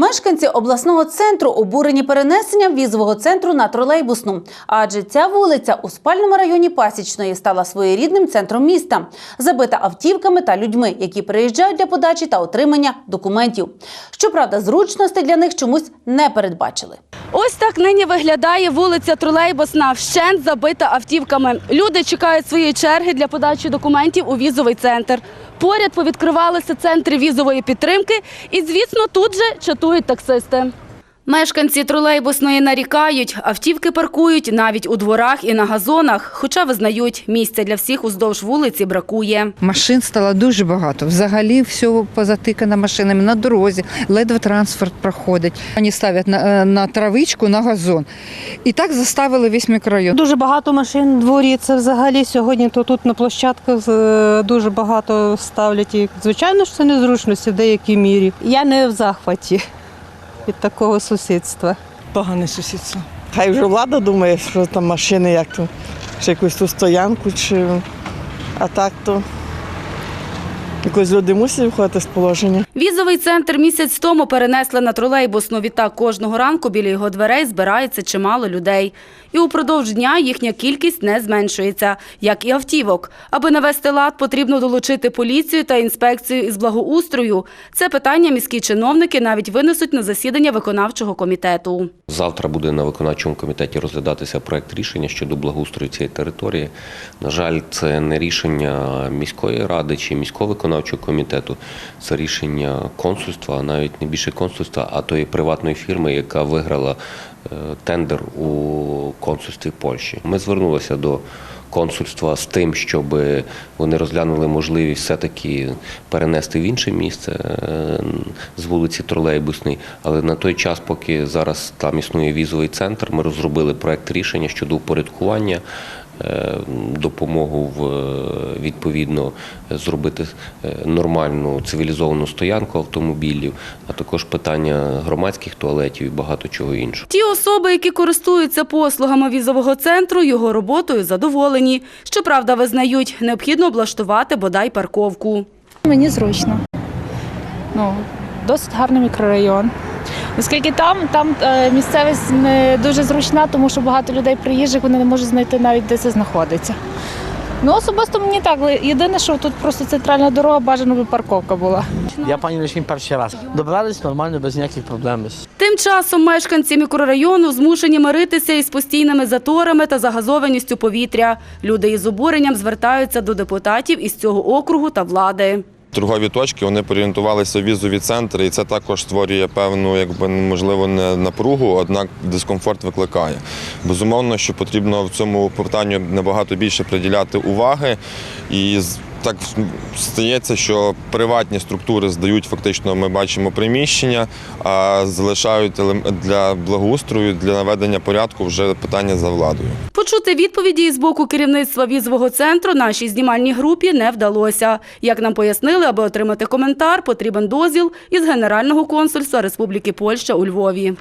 Мешканці обласного центру обурені перенесенням візового центру на тролейбусну, адже ця вулиця у спальному районі Пасічної стала своєрідним центром міста, забита автівками та людьми, які приїжджають для подачі та отримання документів. Щоправда, зручностей для них чомусь не передбачили. Ось так нині виглядає вулиця Тролейбусна, вщент забита автівками. Люди чекають своєї черги для подачі документів у візовий центр. Поряд повідкривалися центри візової підтримки і, звісно, тут же чатують таксисти. Мешканці тролейбусної нарікають, автівки паркують навіть у дворах і на газонах, хоча визнають, місця для всіх уздовж вулиці бракує. Машин стало дуже багато. Взагалі все позатикано машинами на дорозі, ледве транспорт проходить. Вони ставлять на, е, на травичку, на газон. І так заставили весь мікрорайон. Дуже багато машин в дворі. Це взагалі сьогодні то тут на площадках е, дуже багато ставлять. І, звичайно ж, це незручності в деякій мірі. Я не в захваті від такого сусідства. Погане сусідство. Хай вже влада думає, що там машини, як то, чи якусь ту стоянку, чи а так то якось люди мусять виходити з положення. Візовий центр місяць тому перенесли на тролейбусну. Відтак кожного ранку біля його дверей збирається чимало людей. І упродовж дня їхня кількість не зменшується, як і автівок. Аби навести лад, потрібно долучити поліцію та інспекцію із благоустрою. Це питання міські чиновники навіть винесуть на засідання виконавчого комітету. Завтра буде на виконавчому комітеті розглядатися проект рішення щодо благоустрою цієї території. На жаль, це не рішення міської ради чи міського виконавчого комітету, це рішення консульства, навіть не більше консульства, а тої приватної фірми, яка виграла е, тендер у консульстві Польщі. Ми звернулися до консульства з тим, щоб вони розглянули можливість все-таки перенести в інше місце е, з вулиці Тролейбусний. Але на той час, поки зараз там існує візовий центр, ми розробили проект рішення щодо упорядкування. Е, Допомогу в е, відповідно зробити е, нормальну цивілізовану стоянку автомобілів, а також питання громадських туалетів і багато чого іншого. Ті особи, які користуються послугами візового центру, його роботою задоволені. Щоправда, визнають, необхідно облаштувати бодай парковку. Мені зручно. Ну, досить гарний мікрорайон. Оскільки там, там е, місцевість не дуже зручна, тому що багато людей приїжджих, вони не можуть знайти навіть де це знаходиться. Ну, особисто мені так. Єдине, що тут просто центральна дорога, бажано би парковка була. Я пані лише перший раз. Добрались нормально, без ніяких проблем. Тим часом мешканці мікрорайону змушені миритися із постійними заторами та загазованістю повітря. Люди із обуренням звертаються до депутатів із цього округу та влади. Торгові точки вони порієнтувалися в візові центри, і це також створює певну, якби можливо, не напругу, однак дискомфорт викликає. Безумовно, що потрібно в цьому питанню набагато більше приділяти уваги. І так стається, що приватні структури здають фактично, ми бачимо приміщення, а залишають для благоустрою, для наведення порядку вже питання за владою. Почути відповіді із боку керівництва візового центру нашій знімальній групі не вдалося. Як нам пояснили, аби отримати коментар, потрібен дозвіл із Генерального консульства Республіки Польща у Львові.